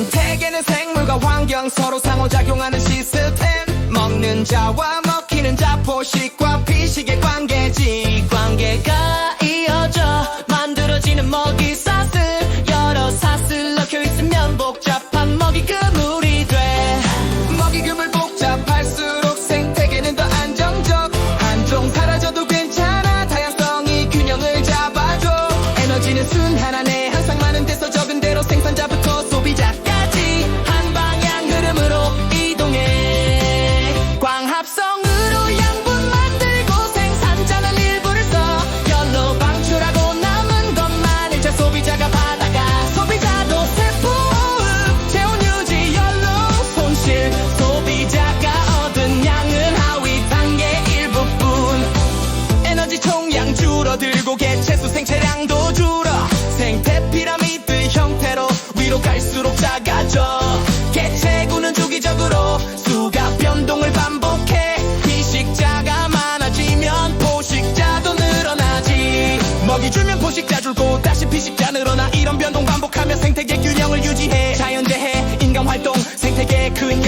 생태계는 생물과 환경 서로 상호작용하는 시스템. 먹는 자와 먹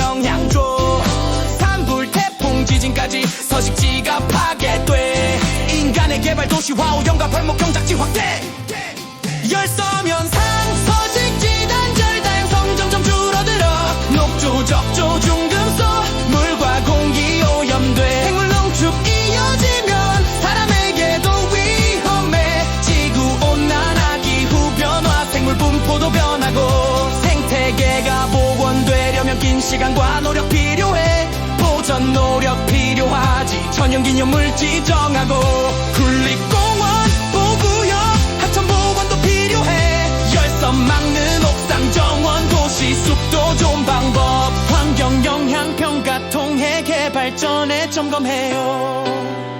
영양조. 산불 태풍 지진까지 서식지가 파괴돼. 인간의 개발 도시화 오염과 벌목 경작지 확대. 시간과 노력 필요해. 보전 노력 필요하지. 천연기념 물지 정하고 군립공원 보구역 하천보건도 필요해. 열선 막는 옥상 정원 도시 숲도 좋은 방법. 환경 영향 평가 통해 개발전에 점검해요.